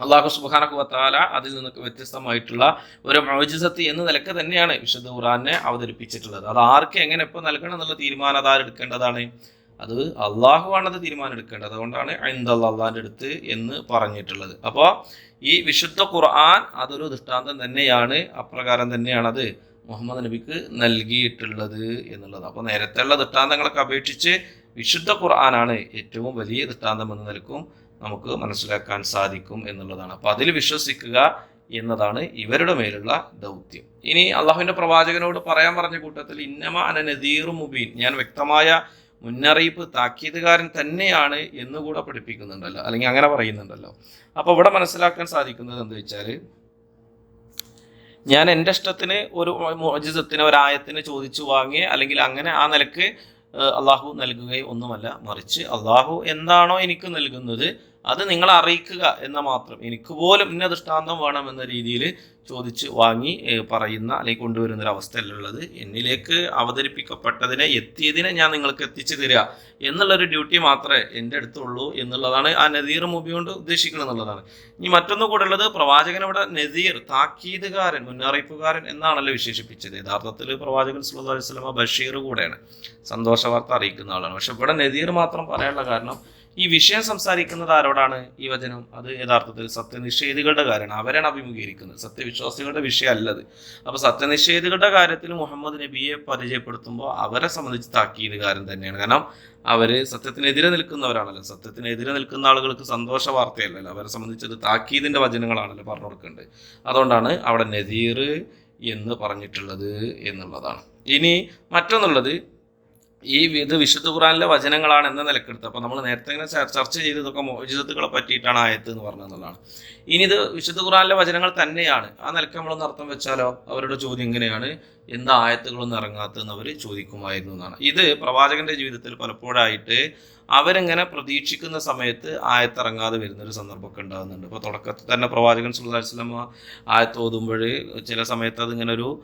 അള്ളാഹു സുബാനക്കുവത്താല അതിൽ നിന്നൊക്കെ വ്യത്യസ്തമായിട്ടുള്ള ഒരു മൗജിസത്ത് എന്ന നിലയ്ക്ക് തന്നെയാണ് വിശുദ്ധ ഖുറാനെ അവതരിപ്പിച്ചിട്ടുള്ളത്. അത് ആർക്ക് എങ്ങനെ എപ്പോൾ നൽകണം എന്നുള്ള തീരുമാനം അത് ആരെടുക്കേണ്ടതാണ് അത് അള്ളാഹു ആണത് തീരുമാനം എടുക്കേണ്ടത്. അതുകൊണ്ടാണ് അള്ളാഹിന്റെ അടുത്ത് എന്ന് പറഞ്ഞിട്ടുള്ളത്. അപ്പോൾ ഈ വിശുദ്ധ ഖുർആൻ അതൊരു ദൃഷ്ടാന്തം തന്നെയാണ് അപ്രകാരം തന്നെയാണ് അത് മുഹമ്മദ് നബിക്ക് നൽകിയിട്ടുള്ളത് എന്നുള്ളത്. അപ്പോൾ നേരത്തെയുള്ള ദൃഷ്ടാന്തങ്ങളൊക്കെ അപേക്ഷിച്ച് വിശുദ്ധ ഖുർആനാണ് ഏറ്റവും വലിയ ദൃഷ്ടാന്തം എന്ന നിലക്കും നമുക്ക് മനസ്സിലാക്കാൻ സാധിക്കും എന്നുള്ളതാണ്. അപ്പോൾ അതിൽ വിശ്വസിക്കുക എന്നതാണ് ഇവരുടെ മേലുള്ള ദൗത്യം. ഇനി അള്ളാഹുവിന്റെ പ്രവാചകനോട് പറയാൻ പറഞ്ഞ കൂട്ടത്തിൽ ഇന്നമ അന മുബീൻ ഞാൻ വ്യക്തമായ മുന്നറിയിപ്പ് താക്കീതുകാരൻ തന്നെയാണ് എന്നുകൂടെ പഠിപ്പിക്കുന്നുണ്ടല്ലോ അല്ലെങ്കിൽ അങ്ങനെ പറയുന്നുണ്ടല്ലോ. അപ്പോൾ ഇവിടെ മനസ്സിലാക്കാൻ സാധിക്കുന്നത് എന്താ വെച്ചാൽ ഞാൻ എന്റെ ഇഷ്ടത്തിന് ഒരു മോജിസത്തിന് ഒരായത്തിന് ചോദിച്ചു വാങ്ങി അല്ലെങ്കിൽ അങ്ങനെ ആ നിലയ്ക്ക് അള്ളാഹു നൽകുകയോ ഒന്നുമല്ല മറിച്ച് അള്ളാഹു എന്താണോ എനിക്ക് നൽകുന്നത് അത് നിങ്ങൾ അറിയിക്കുക എന്ന മാത്രം. എനിക്ക് പോലും ഇന്ന ദൃഷ്ടാന്തം വേണം എന്ന രീതിയിൽ ചോദിച്ച് വാങ്ങി പറയുന്ന അല്ലെങ്കിൽ കൊണ്ടുവരുന്ന ഒരു അവസ്ഥയിലുള്ളത് എന്നിലേക്ക് അവതരിപ്പിക്കപ്പെട്ടതിനെ എത്തിയതിനെ ഞാൻ നിങ്ങൾക്ക് എത്തിച്ചു തരിക എന്നുള്ളൊരു ഡ്യൂട്ടി മാത്രമേ എന്റെ അടുത്തുള്ളൂ എന്നുള്ളതാണ് ആ നദീർ മുബി കൊണ്ട് ഉദ്ദേശിക്കുന്നത് എന്നുള്ളതാണ്. ഇനി മറ്റൊന്ന് കൂടെ ഉള്ളത് പ്രവാചകൻ ഇവിടെ നദീർ താക്കീതുകാരൻ മുന്നറിയിപ്പുകാരൻ എന്നാണല്ലോ വിശേഷിപ്പിച്ചത്. യഥാർത്ഥത്തിൽ പ്രവാചകൻ സുല്ലാ സ്വലമ ബഷീർ കൂടെയാണ്. സന്തോഷ വാർത്ത അറിയിക്കുന്ന ആളാണ്. പക്ഷെ ഇവിടെ നദീർ മാത്രം പറയാനുള്ള കാരണം ഈ വിഷയം സംസാരിക്കുന്നത് ആരോടാണ്? ഈ വചനം. അത് യഥാർത്ഥത്തിൽ സത്യനിഷേധികളുടെ കാര്യമാണ്. അവരാണ് അഭിമുഖീകരിക്കുന്നത്. സത്യവിശ്വാസികളുടെ വിഷയമല്ലത്. അപ്പൊ സത്യനിഷേധികളുടെ കാര്യത്തിൽ മുഹമ്മദ് നബിയെ പരിചയപ്പെടുത്തുമ്പോൾ അവരെ സംബന്ധിച്ച് താക്കീതുകാരൻ തന്നെയാണ്. കാരണം അവർ സത്യത്തിനെതിരെ നിൽക്കുന്നവരാണല്ലോ. സത്യത്തിനെതിരെ നിൽക്കുന്ന ആളുകൾക്ക് സന്തോഷ വാർത്തയല്ലല്ലോ. അവരെ സംബന്ധിച്ചത് താക്കീതിന്റെ വചനങ്ങളാണല്ലോ പറഞ്ഞു കൊടുക്കേണ്ടത്. അതുകൊണ്ടാണ് അവിടെ നദീർ എന്ന് പറഞ്ഞിട്ടുള്ളത് എന്നുള്ളതാണ്. ഇനി മറ്റൊന്നുള്ളത് ഈ ഇത് വിശുദ്ധ ഖുറാനിലെ വചനങ്ങളാണ് എന്ന നിലക്കെടുത്ത് അപ്പോൾ നമ്മൾ നേരത്തെ ഇങ്ങനെ ചർ- ചർച്ച ചെയ്തതൊക്കെ മോചിതത്തുകളെ പറ്റിയിട്ടാണ് ആയത്ത് എന്ന് പറഞ്ഞതെന്നുള്ളതാണ് ഇനി ഇത് വിശുദ്ധ ഖുറാനിലെ വചനങ്ങൾ തന്നെയാണ്. ആ നിലയ്ക്ക് നമ്മളൊന്ന് അർത്ഥം വെച്ചാലോ? അവരുടെ ചോദ്യം ഇങ്ങനെയാണ്. എന്താ ആയത്തുകളൊന്നും ഇറങ്ങാത്തതെന്ന് അവർ ചോദിക്കുമായിരുന്നു എന്നാണ് ഇത് പ്രവാചകന്റെ ജീവിതത്തിൽ പലപ്പോഴായിട്ട് അവരെങ്ങനെ പ്രതീക്ഷിക്കുന്ന സമയത്ത് ആയത്തിറങ്ങാതെ വരുന്ന ഒരു സന്ദർഭമൊക്കെ ഉണ്ടാകുന്നുണ്ട്. ഇപ്പോൾ തുടക്കത്തിൽ തന്നെ പ്രവാചകൻ സുല്ലാസ്ലമ ആയത്ത് ഓതുമ്പോൾ ചില സമയത്ത് അതിങ്ങനെ ഒരു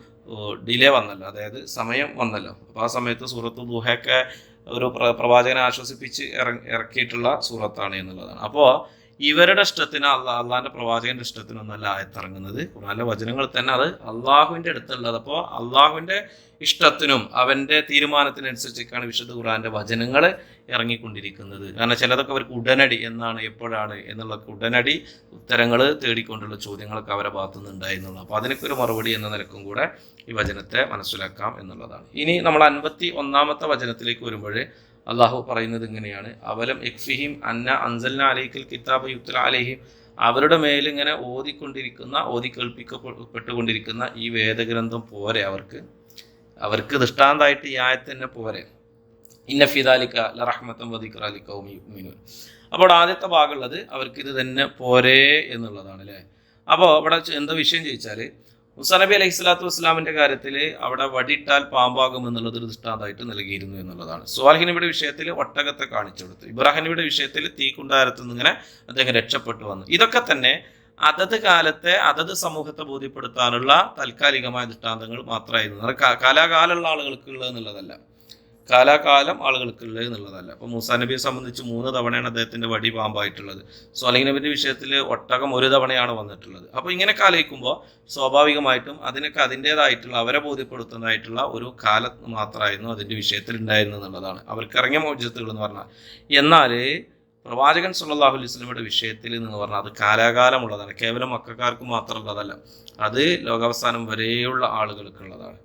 ഡിലേ വന്നല്ലോ. അതായത് സമയം വന്നല്ലോ. അപ്പോൾ ആ സമയത്ത് സൂറത്ത് ദുഹയൊക്കെ ഒരു പ്ര- പ്രവാചകനെ ആശ്വസിപ്പിച്ച് ഇറ- ഇറക്കിയിട്ടുള്ള സൂറത്താണ് എന്നുള്ളതാണ്. അപ്പോൾ ഇവരുടെ ഇഷ്ടത്തിന് അള്ളാഹ് അള്ളാഹിന്റെ പ്രവാചകന്റെ ഇഷ്ടത്തിനൊന്നല്ല ആയത്തിറങ്ങുന്നത്. ഖുർആനിലെ വചനങ്ങൾ തന്നെ അത് അള്ളാഹുവിന്റെ അടുത്തുള്ളത്. അപ്പോൾ അള്ളാഹുവിന്റെ ഇഷ്ടത്തിനും അവന്റെ തീരുമാനത്തിനനുസരിച്ചൊക്കെയാണ് വിശുദ്ധ ഖുറാന്റെ വചനങ്ങൾ ഇറങ്ങിക്കൊണ്ടിരിക്കുന്നത്. കാരണം ചിലതൊക്കെ അവർക്ക് ഉടനടി എന്നാണ് എപ്പോഴാണ് എന്നുള്ള ഉടനടി ഉത്തരങ്ങൾ തേടിക്കൊണ്ടുള്ള ചോദ്യങ്ങളൊക്കെ അവരെ ഭാഗത്തു നിന്നുണ്ടായിരുന്നുള്ളൂ അപ്പോൾ അതിനൊക്കെ ഒരു മറുപടി എന്ന നിലക്കും കൂടെ ഈ വചനത്തെ മനസ്സിലാക്കാം എന്നുള്ളതാണ്. ഇനി നമ്മൾ അൻപത്തി ഒന്നാമത്തെ വചനത്തിലേക്ക് വരുമ്പോൾ അള്ളാഹു പറയുന്നത് ഇങ്ങനെയാണ്. അവലം എക്ഫിഹിം അന്ന അൻസൽന അലൈക്കൽ കിതാബ് യുത്തല അലഹിം. അവരുടെ മേലിങ്ങനെ ഓതിക്കൊണ്ടിരിക്കുന്ന ഓതി കേൾപ്പിക്കപ്പെട്ടുകൊണ്ടിരിക്കുന്ന ഈ വേദഗ്രന്ഥം പോരെ അവർക്ക്. അവർക്ക് ദൃഷ്ടാന്തമായിട്ട് ഈ ആയത്ത് തന്നെ പോരെ. ഇന്ന ഫിദാലിക്ക ലറഹ്മത്തം വദിക്ര കൗമിനു അപ്പോൾ ആദ്യത്തെ ഭാഗമുള്ളത് അവർക്ക് ഇത് തന്നെ പോരേ എന്നുള്ളതാണ് അല്ലേ? അപ്പോൾ അവിടെ എന്താ വിഷയം ചോദിച്ചാൽ മുസാ നബി അലൈഹി സ്വലാത്തു വസ്സലാമിന്റെ കാര്യത്തിൽ അവിടെ വടിയിട്ടാൽ പാമ്പാകും എന്നുള്ളത് ഒരു ദൃഷ്ടാന്തമായിട്ട് നൽകിയിരുന്നു എന്നുള്ളതാണ്. സുഹാൽഹിനിയുടെ വിഷയത്തിൽ ഒട്ടകത്തെ കാണിച്ചു കൊടുത്തു. ഇബ്രാഹിം നബിയുടെ വിഷയത്തിൽ തീക്കുണ്ടാരത്തു നിന്നിങ്ങനെ അദ്ദേഹം രക്ഷപ്പെട്ടു വന്നു. ഇതൊക്കെ തന്നെ അതത് കാലത്തെ അതത് സമൂഹത്തെ ബോധ്യപ്പെടുത്താനുള്ള താൽക്കാലികമായ ദൃഷ്ടാന്തങ്ങൾ മാത്രമായിരുന്നു. കാലാകാലമുള്ള ആളുകൾക്കുള്ളത് എന്നുള്ളതല്ല. കാലാകാലം ആളുകൾക്കുള്ളത് എന്നുള്ളതല്ല. അപ്പോൾ മൂസാ നബിയെ സംബന്ധിച്ച് മൂന്ന് തവണയാണ് അദ്ദേഹത്തിന്റെ വടി പാമ്പായിട്ടുള്ളത്. സോലിംഗ് നബിന്റെ വിഷയത്തിൽ ഒട്ടകം ഒരു തവണയാണ് വന്നിട്ടുള്ളത്. അപ്പോൾ ഇങ്ങനെ കാലയിക്കുമ്പോൾ സ്വാഭാവികമായിട്ടും അതിനൊക്കെ അതിന്റേതായിട്ടുള്ള അവരെ ബോധ്യപ്പെടുത്തുന്നതായിട്ടുള്ള ഒരു കാലം മാത്രമായിരുന്നു അതിന്റെ വിഷയത്തിൽ ഉണ്ടായിരുന്നു എന്നുള്ളതാണ്. അവർക്ക് ഇറങ്ങിയ മോചിതത്തുകൾ എന്ന് പറഞ്ഞാൽ എന്നാൽ പ്രവാചകൻ സല്ലല്ലാഹു അലൈഹി വസല്ലമയുടെ വിഷയത്തിൽ എന്ന് പറഞ്ഞാൽ അത് കാലാകാലമുള്ളതാണ്. കേവലം മക്കാർക്ക് മാത്രമുള്ളതല്ല അത് ലോകാവസാനം വരെയുള്ള ആളുകൾക്കുള്ളതാണ്.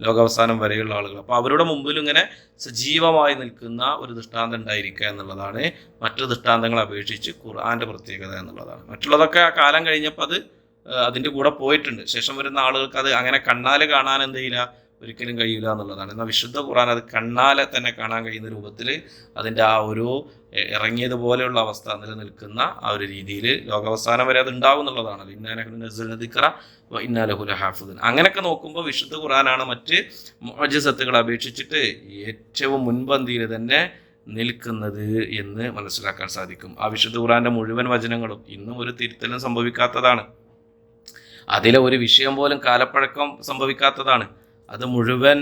ലോകാവസാനം വരെയുള്ള ആളുകൾ. അപ്പോൾ അവരുടെ മുമ്പിൽ ഇങ്ങനെ സജീവമായി നിൽക്കുന്ന ഒരു ദൃഷ്ടാന്തം ഉണ്ടായിരിക്കുക എന്നുള്ളതാണ്. മറ്റു ദൃഷ്ടാന്തങ്ങളെ അപേക്ഷിച്ച് ഖുർആന്റെ പ്രത്യേകത എന്നുള്ളതാണ്. മറ്റുള്ളതൊക്കെ ആ കാലം കഴിഞ്ഞപ്പോൾ അത് അതിന്റെ കൂടെ പോയിട്ടുണ്ട്. ശേഷം വരുന്ന ആളുകൾക്ക് അത് അങ്ങനെ കണ്ണാൽ കാണാൻ എന്ത് ചെയ്യില്ല? ഒരിക്കലും കഴിയില്ല എന്നുള്ളതാണ്. എന്നാൽ വിശുദ്ധ ഖുർആൻ അത് കണ്ണാലെ തന്നെ കാണാൻ കഴിയുന്ന രൂപത്തിൽ അതിന്റെ ആ എ- ഇറങ്ങിയതുപോലെയുള്ള അവസ്ഥ നിലനിൽക്കുന്ന ആ ഒരു രീതിയിൽ ലോകാവസാനം വരെ അത് ഉണ്ടാവും എന്നുള്ളതാണ്. ഇന്നാലഹുദിക്ര ഇന്നാലഹുല ഹാഫുദൻ അങ്ങനെയൊക്കെ നോക്കുമ്പോൾ വിശുദ്ധ ഖുറാനാണ് മറ്റ് മോജസത്തുകളെ അപേക്ഷിച്ചിട്ട് ഏറ്റവും മുൻപന്തിയിൽ തന്നെ നിൽക്കുന്നത് എന്ന് മനസ്സിലാക്കാൻ സാധിക്കും. ആ വിശുദ്ധ ഖുറാന്റെ മുഴുവൻ വചനങ്ങളും ഇന്നും ഒരു തിരുത്തലും സംഭവിക്കാത്തതാണ്. അതിലെ ഒരു വിഷയം പോലും കാലപ്പഴക്കം സംഭവിക്കാത്തതാണ്. അത് മുഴുവൻ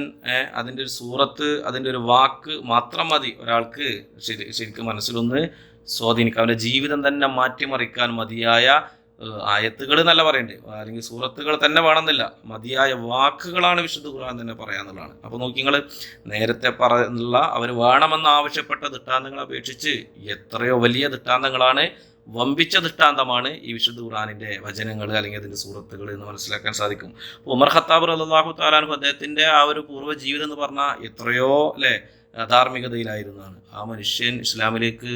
അതിന്റെ ഒരു സൂറത്ത് അതിന്റെ ഒരു വാക്ക് മാത്രം മതി ഒരാൾക്ക് ശരി ശരിക്കും മനസ്സിലൊന്ന് സ്വാധീനിക്കാം അവന്റെ ജീവിതം തന്നെ മാറ്റിമറിക്കാൻ മതിയായ ആയത്തുകൾ എന്നല്ല പറയണ്ടേ. അല്ലെങ്കിൽ സൂറത്തുകൾ തന്നെ വേണമെന്നില്ല. മതിയായ വാക്കുകളാണ് വിശുദ്ധ ഖുർആൻ തന്നെ പറയാന്നുള്ളതാണ് അപ്പോൾ നോക്കി നിങ്ങൾ നേരത്തെ പറഞ്ഞുള്ള അവർ വേണമെന്ന് ആവശ്യപ്പെട്ട ദൃഷ്ടാന്തങ്ങളെ അപേക്ഷിച്ച് എത്രയോ വലിയ ദൃഷ്ടാന്തങ്ങളാണ് വമ്പിച്ച ദൃഷ്ടാന്തമാണ് ഈ വിശുദ്ധ ഖുറാനിന്റെ വചനങ്ങൾ അല്ലെങ്കിൽ അതിന്റെ സൂറത്തുകൾ എന്ന് മനസ്സിലാക്കാൻ സാധിക്കും. ഉമർ ഖത്താബ് അള്ളാഹു താലാനു അദ്ദേഹത്തിന്റെ ആ ഒരു പൂർവ ജീവിതം എന്ന് പറഞ്ഞാൽ എത്രയോ അല്ലേ ധാർമ്മികതയിലായിരുന്നാണ് ആ മനുഷ്യൻ ഇസ്ലാമിലേക്ക്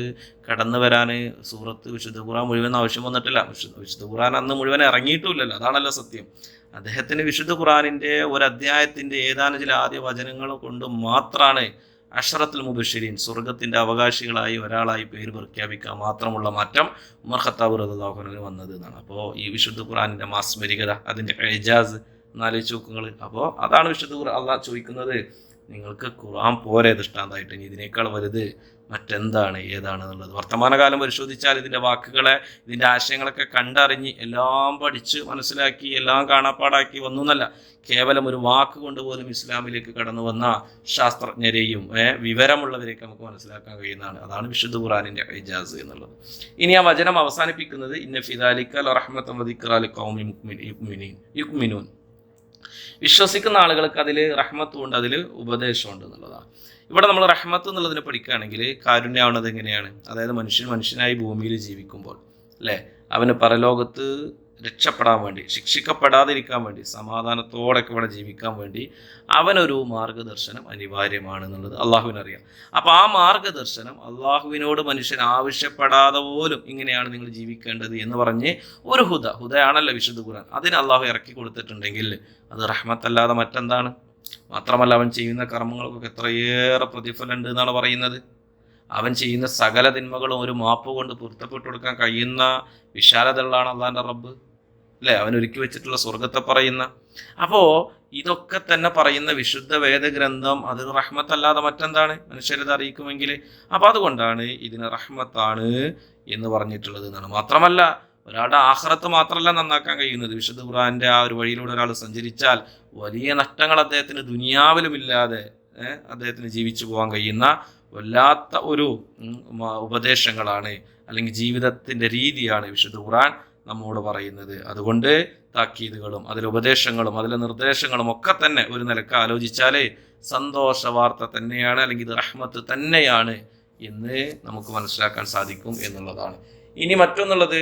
കടന്നു വരാൻ സൂറത്ത് വിശുദ്ധ ഖുറാൻ മുഴുവൻ ആവശ്യം വന്നിട്ടില്ല. വിശുദ്ധ ഖുർആൻ അന്ന് മുഴുവൻ ഇറങ്ങിയിട്ടുമില്ലല്ലോ അതാണല്ലോ സത്യം. അദ്ദേഹത്തിന് വിശുദ്ധ ഖുറാനിന്റെ ഒരു അധ്യായത്തിന്റെ ഏതാനും ചില ആദ്യ വചനങ്ങൾ കൊണ്ട് മാത്രമാണ് അഷറത്തുൽ മുബഷിരീൻ സ്വർഗത്തിന്റെ അവകാശികളായി ഒരാളായി പേര് പ്രഖ്യാപിക്കുക മാത്രമുള്ള മാറ്റം ഉമർ ഖത്താബ് റദാഹുവിന് വന്നത് എന്നാണ്. അപ്പോൾ ഈ വിശുദ്ധ ഖുറാനിന്റെ മാസ്മരികത അതിന്റെ എജാസ് എന്നാലോചിച്ച് നോക്കുങ്ങൾ അപ്പോൾ അതാണ് വിശുദ്ധ ഖുർആൻ അള്ളാഹ് ചോദിക്കുന്നത് നിങ്ങൾക്ക് ഖുർആൻ പോരെ ദൃഷ്ടാന്തമായിട്ട് ഇനി ഇതിനേക്കാൾ വലുത് മറ്റെന്താണ് ഏതാണ് എന്നുള്ളത് വർത്തമാനകാലം പരിശോധിച്ചാൽ ഇതിന്റെ വാക്കുകളെ ഇതിന്റെ ആശയങ്ങളൊക്കെ കണ്ടറിഞ്ഞ് എല്ലാം പഠിച്ച് മനസ്സിലാക്കി എല്ലാം കാണാപ്പാടാക്കി വന്നു എന്നല്ല കേവലം ഒരു വാക്ക് കൊണ്ട് പോലും ഇസ്ലാമിലേക്ക് കടന്നു വന്ന ശാസ്ത്രജ്ഞരെയും വിവരമുള്ളവരെയൊക്കെ നമുക്ക് മനസ്സിലാക്കാൻ കഴിയുന്നതാണ്. അതാണ് വിശുദ്ധ ഖുറാനിന്റെ ഇജാസ് എന്നുള്ളത്. ഇനി ആ വചനം അവസാനിപ്പിക്കുന്നത് ഇന്ന ഫിദാലിക്കൽ യുക്മിനൂൻ. വിശ്വസിക്കുന്ന ആളുകൾക്ക് അതിൽ റഹ്മത്തും ഉണ്ട് അതിൽ ഉപദേശമുണ്ട് എന്നുള്ളതാണ്. ഇവിടെ നമ്മൾ റഹ്മത്ത് എന്നുള്ളതിനെ പഠിക്കുകയാണെങ്കിൽ കാരുണ്യാവണത് എങ്ങനെയാണ്? അതായത് മനുഷ്യൻ മനുഷ്യനായി ഭൂമിയിൽ ജീവിക്കുമ്പോൾ അല്ലേ? അവന് പരലോകത്ത് രക്ഷപ്പെടാൻ വേണ്ടി ശിക്ഷിക്കപ്പെടാതിരിക്കാൻ വേണ്ടി സമാധാനത്തോടൊക്കെ ഇവിടെ ജീവിക്കാൻ വേണ്ടി അവനൊരു മാർഗദർശനം അനിവാര്യമാണ് എന്നുള്ളത് അള്ളാഹുവിനറിയാം. അപ്പോൾ ആ മാർഗദർശനം അള്ളാഹുവിനോട് മനുഷ്യൻ ആവശ്യപ്പെടാതെ പോലും ഇങ്ങനെയാണ് നിങ്ങൾ ജീവിക്കേണ്ടത് എന്ന് പറഞ്ഞ് ഒരു ഹുദ ഹുദയാണല്ലോ വിശുദ്ധ ഖുർആൻ. അതിന് അള്ളാഹു ഇറക്കി കൊടുത്തിട്ടുണ്ടെങ്കിൽ അത് റഹ്മത്തല്ലാതെ മറ്റെന്താണ്? മാത്രമല്ല അവൻ ചെയ്യുന്ന കർമ്മങ്ങൾക്കൊക്കെ എത്രയേറെ പ്രതിഫലം ഉണ്ട് എന്നാണ് പറയുന്നത്. അവൻ ചെയ്യുന്ന സകല തിന്മകളും ഒരു മാപ്പ് കൊണ്ട് പൊരുത്തപ്പെട്ടു കൊടുക്കാൻ കഴിയുന്ന വിശാലതകളാണ് അള്ളാന്റെ റബ്ബ്. അല്ലേ? അവൻ ഒരുക്കി വെച്ചിട്ടുള്ള സ്വർഗത്തെ പറയുന്ന. അപ്പോൾ ഇതൊക്കെ തന്നെ പറയുന്ന വിശുദ്ധ വേദഗ്രന്ഥം അത് റഹ്മത്തല്ലാതെ മറ്റെന്താണ്? മനുഷ്യരത് അറിയിക്കുമെങ്കിൽ അപ്പോൾ അതുകൊണ്ടാണ് ഇതിന് റഹ്മത്താണ് എന്ന് പറഞ്ഞിട്ടുള്ളത് എന്നാണ്. മാത്രമല്ല ഒരാളുടെ ആഹ്റത്ത് മാത്രമല്ല നന്നാക്കാൻ കഴിയുന്നത്. വിശുദ്ധ ഖുർആന്റെ ആ ഒരു വഴിയിലൂടെ ഒരാൾ സഞ്ചരിച്ചാൽ വലിയ നഷ്ടങ്ങൾ അദ്ദേഹത്തിന് ദുനിയാവിലുമില്ലാതെ അദ്ദേഹത്തിന് ജീവിച്ചു പോകാൻ കഴിയുന്ന വല്ലാത്ത ഒരു ഉപദേശങ്ങളാണ് അല്ലെങ്കിൽ ജീവിതത്തിന്റെ രീതിയാണ് വിശുദ്ധ ഖുർആൻ നമ്മോട് പറയുന്നത്. അതുകൊണ്ട് താക്കീതുകളും അതിലെ ഉപദേശങ്ങളും അതിലെ നിർദ്ദേശങ്ങളും ഒക്കെ തന്നെ ഒരു നിലയ്ക്ക് ആലോചിച്ചാലേ സന്തോഷ വാർത്ത തന്നെയാണ് അല്ലെങ്കിൽ ഇത് റഹ്മത്ത് തന്നെയാണ് എന്ന് നമുക്ക് മനസ്സിലാക്കാൻ സാധിക്കും എന്നുള്ളതാണ്. ഇനി മറ്റൊന്നുള്ളത്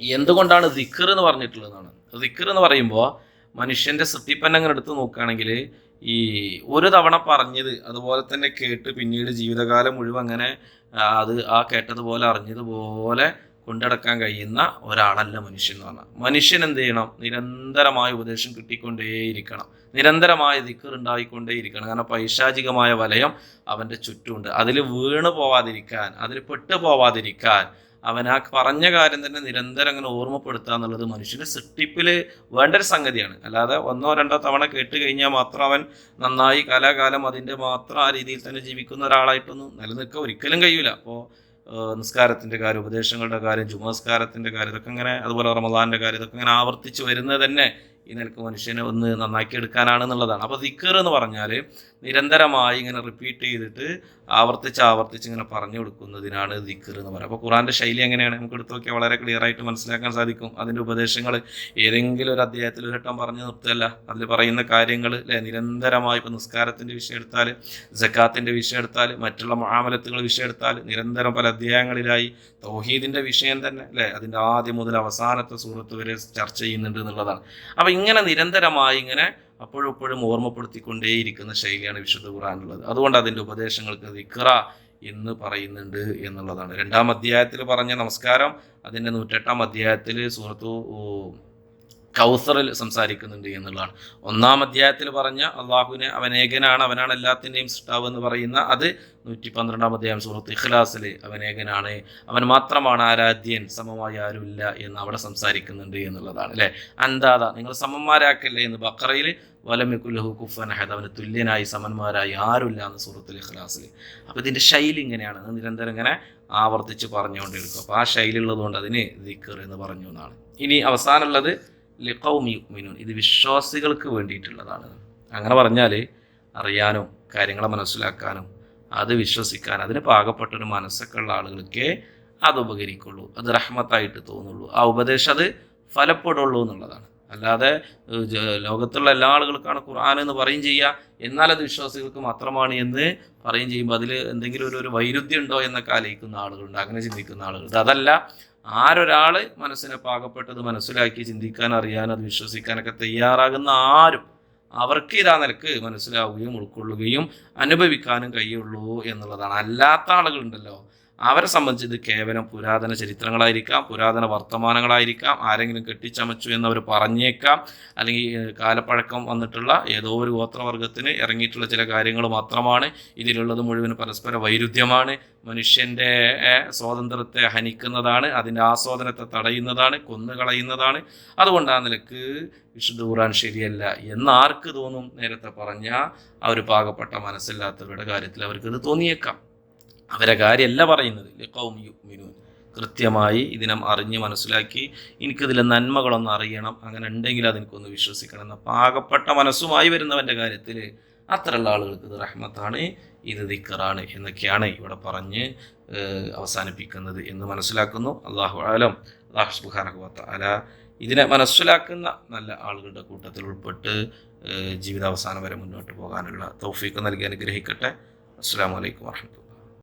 എന്തുകൊണ്ടാണ് ദിക്കർ എന്ന് പറഞ്ഞിട്ടുള്ളതാണ് ദിക്കർ എന്ന് പറയുമ്പോൾ മനുഷ്യന്റെ സത്യപ്പന്നങ്ങൾ എടുത്ത് നോക്കുകയാണെങ്കിൽ ഈ ഒരു തവണ പറഞ്ഞത് അതുപോലെ തന്നെ കേട്ട് പിന്നീട് ജീവിതകാലം മുഴുവൻ അങ്ങനെ അത് ആ കേട്ടതുപോലെ അറിഞ്ഞതുപോലെ കൊണ്ടടക്കാൻ കഴിയുന്ന ഒരാളല്ല മനുഷ്യൻ എന്ന് പറഞ്ഞാൽ. മനുഷ്യൻ എന്ത് ചെയ്യണം? നിരന്തരമായ ഉപദേശം കിട്ടിക്കൊണ്ടേയിരിക്കണം. നിരന്തരമായ ദിക്കർ ഉണ്ടായിക്കൊണ്ടേയിരിക്കണം. കാരണം പൈശാചികമായ വലയം അവന്റെ ചുറ്റുമുണ്ട്. അതിൽ വീണ് പോവാതിരിക്കാൻ അതിൽ പെട്ടു പോവാതിരിക്കാൻ അവൻ ആ പറഞ്ഞ കാര്യം തന്നെ നിരന്തരം അങ്ങനെ ഓർമ്മപ്പെടുത്തുക എന്നുള്ളത് മനുഷ്യന്റെ സൃഷ്ടിപ്പിൽ വേണ്ട ഒരു സംഗതിയാണ്. അല്ലാതെ ഒന്നോ രണ്ടോ തവണ കേട്ട് കഴിഞ്ഞാൽ മാത്രം അവൻ നന്നായി കാലാകാലം അതിന്റെ മാത്രം ആ രീതിയിൽ തന്നെ ജീവിക്കുന്ന ഒരാളായിട്ടൊന്നും നിലനിൽക്കാൻ ഒരിക്കലും കഴിയില്ല അപ്പോൾ നിസ്കാരത്തിന്റെ കാര്യം ഉപദേശങ്ങളുടെ കാര്യം ജുമസ്കാരത്തിന്റെ കാര്യം ഇതൊക്കെ ഇങ്ങനെ അതുപോലെ റമദാന്റെ കാര്യം ഇതൊക്കെ ഇങ്ങനെ ആവർത്തിച്ച് വരുന്നത് തന്നെ ഈ നിലയ്ക്ക് മനുഷ്യനെ ഒന്ന് നന്നാക്കി എടുക്കാനാണ് എന്നുള്ളതാണ്. അപ്പോൾ ദിക്കർ എന്ന് പറഞ്ഞാൽ നിരന്തരമായി ഇങ്ങനെ റിപ്പീറ്റ് ചെയ്തിട്ട് ആവർത്തിച്ച് ആവർത്തിച്ച് ഇങ്ങനെ പറഞ്ഞു കൊടുക്കുന്നതിനാണ് ദിക്കർ എന്ന് പറയുന്നത്. അപ്പോൾ ഖുറാന്റെ ശൈലി എങ്ങനെയാണ്? നമുക്ക് എടുത്തു നോക്കിയാൽ വളരെ ക്ലിയർ ആയിട്ട് മനസ്സിലാക്കാൻ സാധിക്കും. അതിന്റെ ഉപദേശങ്ങൾ ഏതെങ്കിലും ഒരു അധ്യായത്തിൽ ഒരു ഘട്ടം പറഞ്ഞു നിർത്തല്ല അതിൽ പറയുന്ന കാര്യങ്ങൾ അല്ലെ നിരന്തരമായി ഇപ്പോൾ നിസ്കാരത്തിന്റെ വിഷയം എടുത്താൽ ജക്കാത്തിന്റെ വിഷയം എടുത്താൽ മറ്റുള്ള മാമലത്തുകൾ വിഷയം എടുത്താൽ നിരന്തരം പല അധ്യായങ്ങളിലായി തൗഹീദിന്റെ വിഷയം തന്നെ അല്ലേ അതിന്റെ ആദ്യം മുതൽ അവസാനത്തെ സൂറത്ത് വരെ ചർച്ച ചെയ്യുന്നുണ്ട് എന്നുള്ളതാണ്. അപ്പോൾ ഇങ്ങനെ നിരന്തരമായി ഇങ്ങനെ അപ്പോഴും ഇപ്പോഴും ഓർമ്മപ്പെടുത്തിക്കൊണ്ടേയിരിക്കുന്ന ശൈലിയാണ് വിശുദ്ധ ഖുറാനുള്ളത് അതുകൊണ്ട് അതിന്റെ ഉപദേശങ്ങൾക്ക് ദിക്റ എന്ന് പറയുന്നുണ്ട് എന്നുള്ളതാണ്. രണ്ടാം അധ്യായത്തിൽ പറഞ്ഞ നമസ്കാരം അതിന്റെ നൂറ്റെട്ടാം അധ്യായത്തിൽ സൂറത്തു കൗസറിൽ സംസാരിക്കുന്നുണ്ട് എന്നുള്ളതാണ്. ഒന്നാം അധ്യായത്തിൽ പറഞ്ഞ അള്ളാഹുവിനെ അവൻ ഏകനാണ് അവനാണ് എല്ലാത്തിന്റെയും സൃഷ്ടാവ് എന്ന് പറയുന്ന അത് നൂറ്റി പന്ത്രണ്ടാം അധ്യായം സുഹൃത്ത് ഇഖ്ലാസിൽ അവൻ ഏകനാണ് അവൻ മാത്രമാണ് ആരാധ്യൻ സമമായി ആരുമില്ല എന്ന് അവിടെ സംസാരിക്കുന്നുണ്ട് എന്നുള്ളതാണ് അല്ലേ? അന്താത നിങ്ങൾ സമന്മാരാക്കല്ലേ എന്ന് ബക്കറയിൽ വലമിക്കുലഹു കുഫൻ അഹദ് അവന് തുല്യനായി സമന്മാരായി ആരുമില്ല എന്ന് സുഹൃത്തുൽ ഇഖ്ലാസിൽ. അപ്പോൾ ഇതിന്റെ ശൈലി ഇങ്ങനെയാണ്. നിരന്തരം ഇങ്ങനെ ആവർത്തിച്ച് പറഞ്ഞുകൊണ്ടിരിക്കും. അപ്പോൾ ആ ശൈലി ഉള്ളതുകൊണ്ട് അതിന് ദിക്കർ എന്ന് പറഞ്ഞു എന്നാണ്. ഇനി അവസാനമുള്ളത് ലിഖൗം ഇത് വിശ്വാസികൾക്ക് വേണ്ടിയിട്ടുള്ളതാണ്. അങ്ങനെ പറഞ്ഞാൽ അറിയാനും കാര്യങ്ങളെ മനസ്സിലാക്കാനും അത് വിശ്വസിക്കാൻ അതിന് പാകപ്പെട്ട ഒരു മനസ്സൊക്കെ ഉള്ള ആളുകൾക്കേ അത് ഉപകരിക്കുള്ളൂ. അത് റഹ്മത്തായിട്ട് തോന്നുള്ളൂ. ആ ഉപദേശം അത് ഫലപ്പെടുള്ളൂ എന്നുള്ളതാണ്. അല്ലാതെ ലോകത്തുള്ള എല്ലാ ആളുകൾക്കാണ് ഖുർആൻ എന്ന് പറയും ചെയ്യുക എന്നാൽ അത് വിശ്വാസികൾക്ക് മാത്രമാണ് എന്ന് പറയും ചെയ്യുമ്പോൾ അതിൽ എന്തെങ്കിലും ഒരു ഒരു വൈരുദ്ധ്യം ഉണ്ടോ എന്നൊക്കെ ആലോചിക്കുന്ന ആളുകളുണ്ട്. അങ്ങനെ ചിന്തിക്കുന്ന ആളുകളുണ്ട്. അതല്ല ആരൊരാൾ മനസ്സിനെ പാകപ്പെട്ടത് മനസ്സിലാക്കി ചിന്തിക്കാൻ അറിയാൻ അത് വിശ്വസിക്കാനൊക്കെ തയ്യാറാകുന്ന ആരും അവർക്ക് ഇതാ നിലയ്ക്ക് മനസ്സിലാവുകയും ഉൾക്കൊള്ളുകയും അനുഭവിക്കാനും കഴിയുള്ളൂ എന്നുള്ളതാണ്. അല്ലാത്ത ആളുകളുണ്ടല്ലോ. അവരെ സംബന്ധിച്ച് ഇത് കേവലം പുരാതന ചരിത്രങ്ങളായിരിക്കാം പുരാതന വർത്തമാനങ്ങളായിരിക്കാം. ആരെങ്കിലും കെട്ടിച്ചമച്ചു അവർ പറഞ്ഞേക്കാം. അല്ലെങ്കിൽ കാലപ്പഴക്കം വന്നിട്ടുള്ള ഏതോ ഒരു ഗോത്രവർഗത്തിന് ഇറങ്ങിയിട്ടുള്ള ചില കാര്യങ്ങൾ മാത്രമാണ് ഇതിലുള്ളത് മുഴുവൻ പരസ്പര വൈരുദ്ധ്യമാണ്. മനുഷ്യന്റെ സ്വാതന്ത്ര്യത്തെ ഹനിക്കുന്നതാണ് അതിന്റെ ആസ്വാദനത്തെ തടയുന്നതാണ് കൊന്നുകളയുന്നതാണ്. അതുകൊണ്ട് ആ നിലയ്ക്ക് വിശുദ്ധ ഖുറാൻ ശരിയല്ല എന്ന് ആർക്ക് തോന്നും നേരത്തെ പറഞ്ഞ ആ ഒരു പാകപ്പെട്ട മനസ്സില്ലാത്തവരുടെ കാര്യത്തിൽ അവർക്കത് തോന്നിയേക്കാം. അവരെ കാര്യമല്ല പറയുന്നത്. കൃത്യമായി ഇതിനെ അറിഞ്ഞ് മനസ്സിലാക്കി എനിക്കിതിലെ നന്മകളൊന്ന് അറിയണം. അങ്ങനെ ഉണ്ടെങ്കിൽ അതെനിക്കൊന്ന് വിശ്വസിക്കണം എന്ന പാകപ്പെട്ട മനസ്സുമായി വരുന്നവന്റെ കാര്യത്തിൽ അത്രയുള്ള ആളുകൾക്ക് ഇത് റഹ്മത്താണ് ഇത് ദിക്കറാണ് എന്നൊക്കെയാണ് ഇവിടെ പറഞ്ഞ് അവസാനിപ്പിക്കുന്നത് എന്ന് മനസ്സിലാക്കുന്നു. അള്ളാഹു ആലം അള്ളാഹു സുബാനഹുവത്ത അല ഇതിനെ മനസ്സിലാക്കുന്ന നല്ല ആളുകളുടെ കൂട്ടത്തിൽ ഉൾപ്പെട്ട് ജീവിതാവസാനം വരെ മുന്നോട്ട് പോകാനുള്ള തൗഫീക്ക് നൽകി അനുഗ്രഹിക്കട്ടെ. അസ്സാം വലൈക്കും വാഹമത്തുള്ള